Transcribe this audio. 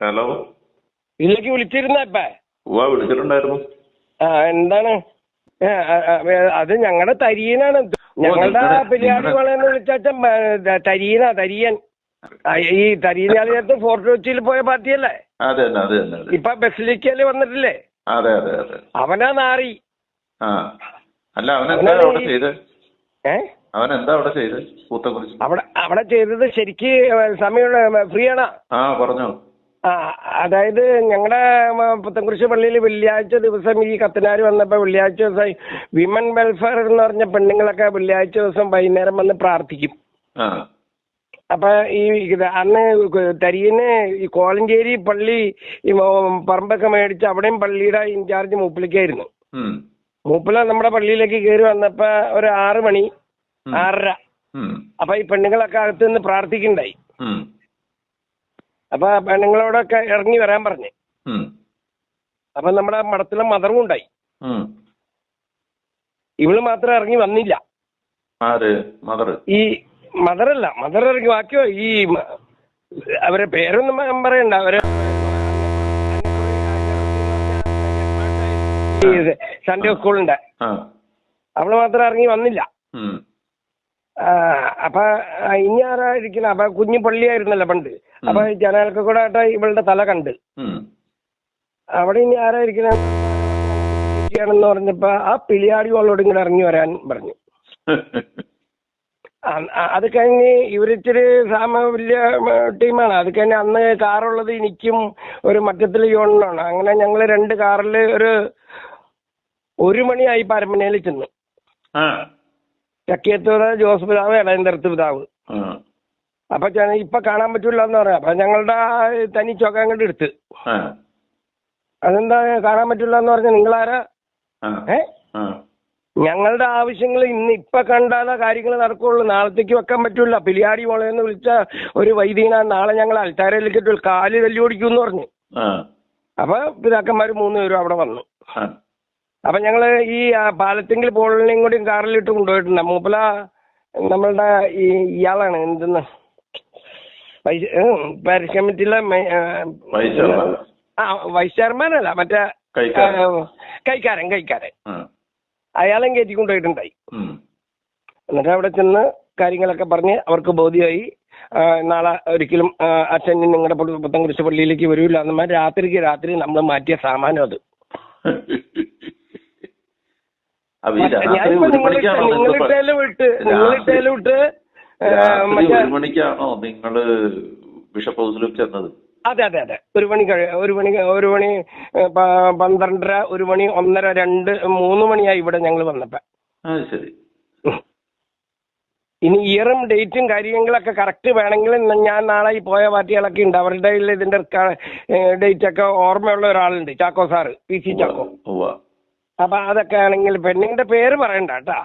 Hello ഇതിലേക്ക് വിളിച്ചിരുന്ന ഇപ്പ ഉവ്വ വിളിച്ചിട്ടുണ്ടായിരുന്നു. ആ എന്താണ്? ഏ, ആ, ആ, അത് ഞങ്ങളുടെ തരിയനാണ് ഞങ്ങളുടെ പെരിയാടി വളയെന്ന് വിളിച്ചാച്ച തരിയന തരിയൻ. ആ, ഈ തരിയനാളിനകത്ത് ഫോർട്ട് കൊച്ചിയിൽ പോയ പാർട്ടിയല്ലേ? അതെ തന്നെ അതെ തന്നെ അതെ. ഇപ്പൊ ബസ്സിലേക്കല്ലേ വന്നിട്ടില്ലേ? അതെ അതെ അതെ. അവനാ നാറി. ആ. അല്ല അവൻ എന്താ അവനാണ് അവിടെ ഈ- ചെയ്ത്? ഏ? അവൻ എന്താ അവിടെ ചെയ്ത്? അവിടെ അവിടെ ചെയ്തത് ശരിക്ക് സമയം ഫ്രീ ആണോ? ആ പറഞ്ഞോ. ആ അതായത് ഞങ്ങളുടെ പുത്തൻകുരിശ് പള്ളിയിൽ വെള്ളിയാഴ്ച ദിവസം ഈ കത്തനാർ വന്നപ്പോൾ വെള്ളിയാഴ്ച ദിവസം വിമൻ വെൽഫെയർ എന്ന് പറഞ്ഞ പെണ്ണുങ്ങളൊക്കെ വെള്ളിയാഴ്ച ദിവസം വൈകുന്നേരം വന്ന് പ്രാർത്ഥിക്കും. അപ്പൊ ഈ അന്ന് തരിയന് ഈ കോലഞ്ചേരി പള്ളി ഈ പറമ്പൊക്കെ മേടിച്ച് അവിടെയും പള്ളിയുടെ ഇൻചാർജ് മൂപ്പിലേക്കായിരുന്നു ഉം. മൂപ്പില നമ്മുടെ പള്ളിയിലേക്ക് കയറി വന്നപ്പോ ഒരു ആറ് മണി. ആറര. അപ്പൊ ഈ പെണ്ണുങ്ങളൊക്കെ അകത്തുനിന്ന് പ്രാർത്ഥിക്കണ്ടായി അപ്പൊ ആ പെണ്ണുങ്ങളോടൊക്കെ ഇറങ്ങി വരാൻ പറഞ്ഞു. അപ്പൊ നമ്മുടെ മഠത്തിലെ മദറും ഉണ്ടായി. ഇവൾ മാത്രം ഇറങ്ങി വന്നില്ല. ഈ മദറല്ല മദർ ഇറങ്ങി. ബാക്കിയോ ഈ അവരെ പേരൊന്നും പറയണ്ട. അവർ സൺഡേ സ്കൂളിന്റെ. അവൾ മാത്രം ഇറങ്ങി വന്നില്ല. അപ്പൊ ഇരിക്കുന്നത് അപ്പൊ കുഞ്ഞു പള്ളിയായിരുന്നല്ലോ പണ്ട്. അപ്പൊ ജനാലൊക്കെ കൂടെ ആയിട്ട് ഇവളുടെ തല കണ്ട്. അവിടെ ഇനി ആരാ ഇരിക്കണെന്ന് പറഞ്ഞപ്പോ ആ പിളിയാടി അവളോട് ഇങ്ങോട്ട് ഇറങ്ങി വരാൻ പറഞ്ഞു. അത് കഴിഞ്ഞ് ഇവരിച്ചിരി സാമ വലിയ ടീമാണ്. അത് കഴിഞ്ഞ് അന്ന് കാറുള്ളത് എനിക്കും ഒരു മറ്റത്തിൽ യോണിനാണ് അങ്ങനെ ഞങ്ങൾ രണ്ട് കാറിൽ ഒരു ഒരു മണിയായി പരമ്പനയിൽ ചെന്ന്. ആ ചക്കിയത്ത് ജോസ് പിതാവ് ഇളയന്തരത്ത് പിതാവ് അപ്പൊ ഇപ്പൊ കാണാൻ പറ്റൂല എന്ന് പറയാം. അപ്പൊ ഞങ്ങളുടെ തനി ചൊക്ക അങ്ങോട്ട് എടുത്ത്. അതെന്താ കാണാൻ പറ്റൂല എന്ന് പറഞ്ഞ നിങ്ങളാരാ? ഏ? ഞങ്ങളുടെ ആവശ്യങ്ങൾ ഇന്ന് ഇപ്പൊ കണ്ടാലേ കാര്യങ്ങൾ നടക്കുള്ളൂ. നാളത്തേക്ക് വെക്കാൻ പറ്റൂല. പിലിയാടി മോളെന്ന് വിളിച്ച ഒരു വൈദികനാ നാളെ ഞങ്ങൾ അൽത്താരയിലേക്ക് കിട്ടുള്ളൂ കാൽ തല്ലി ഓടിക്കും എന്ന് പറഞ്ഞു അപ്പൊ പിതാക്കന്മാർ മൂന്ന് പേരും അവിടെ വന്നു. അപ്പൊ ഞങ്ങൾ ഈ പാലത്തിങ്കിൽ പോളിനെയും കൂടി കാറിലിട്ട് കൊണ്ടുപോയിട്ടുണ്ട്. മൂപ്പല നമ്മളുടെ ഈ ഇയാളാണ്. എന്തെന്ന്? പാരിഷ് കമ്മിറ്റിയിലെ ആ, വൈസ് ചെയർമാൻ. അല്ല മറ്റേ കൈക്കാരൻ. കൈക്കാരൻ അയാളെയും കയറ്റി കൊണ്ടുപോയിട്ടുണ്ടായി. എന്നിട്ട് അവിടെ ചെന്ന് കാര്യങ്ങളൊക്കെ പറഞ്ഞ് അവർക്ക് ബോധ്യമായി. നാളെ ഒരിക്കലും അച്ഛൻ നിങ്ങളുടെ പുത്തൻകുരിശ് പള്ളിയിലേക്ക് വരില്ല എന്നാൽ രാത്രിക്ക് രാത്രി നമ്മൾ മാറ്റിയ സാമാനം അത് അപ്പൊ ഈ രാത്രി ഞാനിപ്പോ ഒരു മണിക്കാണോ നിങ്ങൾ നിങ്ങളിട്ടേലും വിട്ട് നിങ്ങളിട്ടേലും വിട്ട് ആ, രാത്രി മറ്റേ ഒരു മണിക്കാണോ നിങ്ങൾ ബിഷപ്പ് ഹൗസിലും ചെന്നത്? അതെ അതെ അതെ. ഒരു മണി ഒരു മണി ഒരു മണി പന്ത്രണ്ടര ഒരു മണി ഒന്നര രണ്ട് മൂന്ന് മണിയായി ഇവിടെ ഞങ്ങൾ വന്നപ്പോ. ശരി. ഇനി ഇയറും ഡേറ്റും കാര്യങ്ങളൊക്കെ കറക്റ്റ് വേണമെങ്കിൽ ഞാൻ നാളെ ഈ പോയ പാർട്ടികളൊക്കെ ഉണ്ട്. അവരുടെ ഇതിന്റെ ഡേറ്റ് ഒക്കെ ഓർമ്മയുള്ള ഒരാളുണ്ട് Chacko sir P C Chacko. അപ്പൊ അതൊക്കെ ആണെങ്കിൽ പെണ്ണിന്റെ പേര് പറയണ്ട കേട്ടാ.